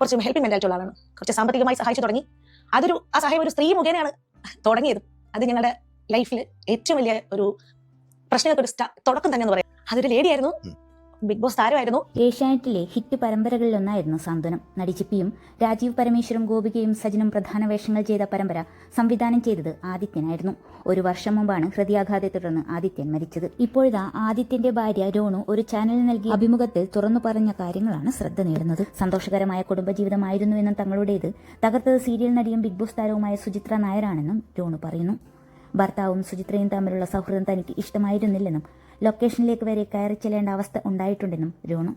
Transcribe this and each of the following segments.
കുറച്ച് helping mentality ഉള്ള ആളാണ്. കുറച്ച് സാമ്പത്തികമായി സഹായിച്ചു തുടങ്ങി. അതൊരു ആ സഹായം ഒരു സ്ത്രീ മുഖേനയാണ് തുടങ്ങിയത്. അത് ഞങ്ങളുടെ ലൈഫിൽ ഏറ്റവും വലിയ ഒരു പ്രശ്നങ്ങൾക്ക് ഒരു തുടക്കം തന്നെ എന്ന് പറയാം. അതൊരു ലേഡി ആയിരുന്നു. ഉം. ബിഗ് ബോസ് താരമായിരുന്നു. ഏഷ്യാനെറ്റിലെ ഹിറ്റ് പരമ്പരകളിലൊന്നായിരുന്നു സാന്ത്വനം. നടി ചിപ്പിയും രാജീവ് പരമേശ്വരും ഗോപികയും സജിനും പ്രധാന വേഷങ്ങൾ ചെയ്ത പരമ്പര സംവിധാനം ചെയ്തത് ആദിത്യനായിരുന്നു. ഒരു വർഷം മുമ്പാണ് ഹൃദയാഘാതത്തെ തുടർന്ന് ആദിത്യൻ മരിച്ചത്. ഇപ്പോഴാ ആദിത്യന്റെ ഭാര്യ രോണു ഒരു ചാനലിൽ നൽകിയ അഭിമുഖത്തിൽ തുറന്നു പറഞ്ഞ കാര്യങ്ങളാണ് ശ്രദ്ധ നേടുന്നത്. സന്തോഷകരമായ കുടുംബജീവിതമായിരുന്നുവെന്നും തങ്ങളുടേത്. തകർത്തത് സീരിയൽ നടിയും ബിഗ് ബോസ് താരവുമായ സുചിത്ര നായരാണെന്നും രോണു പറയുന്നു. ഭർത്താവും സുചിത്രയും തമ്മിലുള്ള സൗഹൃദം തനിക്ക് ഇഷ്ടമായിരുന്നില്ലെന്നും ലൊക്കേഷനിലേക്ക് വരെ കയറി ചെല്ലേണ്ട അവസ്ഥ ഉണ്ടായിട്ടുണ്ടെന്നും രോണു.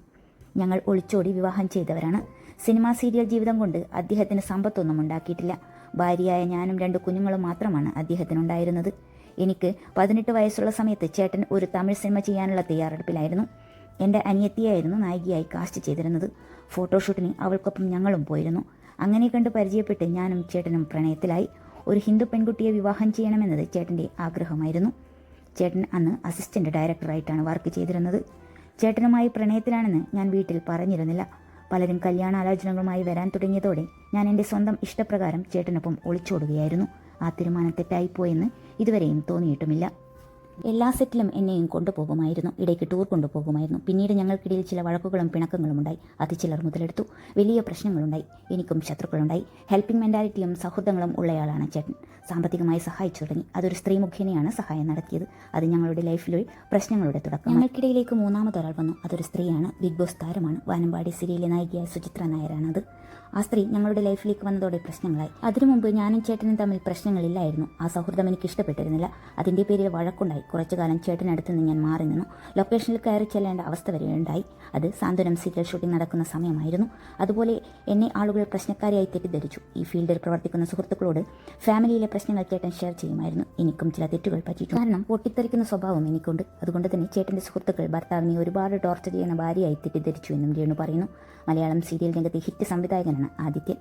ഞങ്ങൾ ഒളിച്ചോടി വിവാഹം ചെയ്തവരാണ്. സിനിമാ സീരിയൽ ജീവിതം കൊണ്ട് അദ്ദേഹത്തിന് സമ്പത്തൊന്നും ഉണ്ടാക്കിയിട്ടില്ല. ഭാര്യയായ ഞാനും രണ്ട് കുഞ്ഞുങ്ങളും മാത്രമാണ് അദ്ദേഹത്തിനുണ്ടായിരുന്നത്. എനിക്ക് പതിനെട്ട് വയസ്സുള്ള സമയത്ത് ചേട്ടൻ ഒരു തമിഴ് സിനിമ ചെയ്യാനുള്ള തയ്യാറെടുപ്പിലായിരുന്നു. എന്റെ അനിയത്തിയായിരുന്നു നായികയായി കാസ്റ്റ് ചെയ്തിരുന്നത്. ഫോട്ടോഷൂട്ടിന് അവൾക്കൊപ്പം ഞങ്ങളും പോയിരുന്നു. അങ്ങനെ കണ്ട് പരിചയപ്പെട്ട് ഞാനും ചേട്ടനും പ്രണയത്തിലായി. ഒരു ഹിന്ദു പെൺകുട്ടിയെ വിവാഹം ചെയ്യണമെന്നത് ചേട്ടന്റെ ആഗ്രഹമായിരുന്നു. ചേട്ടൻ അന്ന് അസിസ്റ്റന്റ് ഡയറക്ടറായിട്ടാണ് വർക്ക് ചെയ്തിരുന്നത്. ചേട്ടനുമായി പ്രണയത്തിലാണെന്ന് ഞാൻ വീട്ടിൽ പറഞ്ഞിരുന്നില്ല. പലരും കല്യാണാലോചനകളുമായി വരാൻ തുടങ്ങിയതോടെ ഞാൻ എന്റെ സ്വന്തം ഇഷ്ടപ്രകാരം ചേട്ടനൊപ്പം ഒളിച്ചോടുകയായിരുന്നു. ആ തീരുമാനം തെറ്റായിപ്പോയെന്ന് ഇതുവരെയും തോന്നിയിട്ടുമില്ല. എല്ലാ സെറ്റിലും എന്നെയും കൊണ്ടുപോകുമായിരുന്നു. ഇടയ്ക്ക് ടൂർ കൊണ്ടുപോകുമായിരുന്നു. പിന്നീട് ഞങ്ങൾക്കിടയിൽ ചില വഴക്കുകളും പിണക്കങ്ങളും ഉണ്ടായി. അത് ചിലർ മുതലെടുത്തു. വലിയ പ്രശ്നങ്ങളുണ്ടായി. എനിക്കും ശത്രുക്കളുണ്ടായി. ഹെൽപ്പിംഗ് മെന്റാലിറ്റിയും സൗഹൃദങ്ങളും ഉള്ളയാളാണ് ചേട്ടൻ. സാമ്പത്തികമായി സഹായിച്ചു തുടങ്ങി. അതൊരു സ്ത്രീ മുഖേനയാണ് സഹായം നടത്തിയത്. അത് ഞങ്ങളുടെ ലൈഫിലെ പ്രശ്നങ്ങളുടെ തുടക്കം ഞങ്ങൾക്കിടയിലേക്ക് മൂന്നാമതൊരാൾ വന്നു. അതൊരു സ്ത്രീയാണ്. ബിഗ് ബോസ് താരമാണ്. വാനമ്പാടി സീരിയലിലെ നായികയായ സുചിത്ര നായരാണത്. ആ സ്ത്രീ ഞങ്ങളുടെ ലൈഫിലേക്ക് വന്നതോടെ പ്രശ്നങ്ങളായി. അതിനു മുമ്പ് ഞാനും ചേട്ടനും തമ്മിൽ പ്രശ്നങ്ങളില്ലായിരുന്നു. ആ സൗഹൃദം എനിക്ക് ഇഷ്ടപ്പെട്ടിരുന്നില്ല. അതിന്റെ പേരിൽ വഴക്കുണ്ടായി. കുറച്ചു കാലം ചേട്ടനടുത്ത് നിന്ന് ഞാൻ മാറി നിന്നു. ലൊക്കേഷനിൽ കയറി ചെല്ലേണ്ട അവസ്ഥ വരെ ഉണ്ടായി. അത് സാന്ത്വനം സീരിയൽ ഷൂട്ടിംഗ് നടക്കുന്ന സമയമായിരുന്നു. അതുപോലെ എന്നെ ആളുകൾ പ്രശ്നക്കാരിയായി തെറ്റിദ്ധരിച്ചു. ഈ ഫീൽഡിൽ പ്രവർത്തിക്കുന്ന സുഹൃത്തുക്കളോട് ഫാമിലിയിലെ പ്രശ്നങ്ങൾ ചേട്ടൻ ഷെയർ ചെയ്യുമായിരുന്നു. എനിക്കും ചില തെറ്റുകൾ പറ്റിയിട്ടു കാരണം പൊട്ടിത്തെറിക്കുന്ന സ്വഭാവം എനിക്കുണ്ട്. അതുകൊണ്ട് തന്നെ ചേട്ടന്റെ സുഹൃത്തുക്കൾ ഭർത്താവിനെ ഒരുപാട് ടോർച്ചർ ചെയ്യുന്ന ഭാര്യയായി തെറ്റിദ്ധരിച്ചു എന്നും രേണു പറയുന്നു. മലയാളം സീരിയൽ രംഗത്തെ ഹിറ്റ് സംവിധായകനാണ് ആദിത്യൻ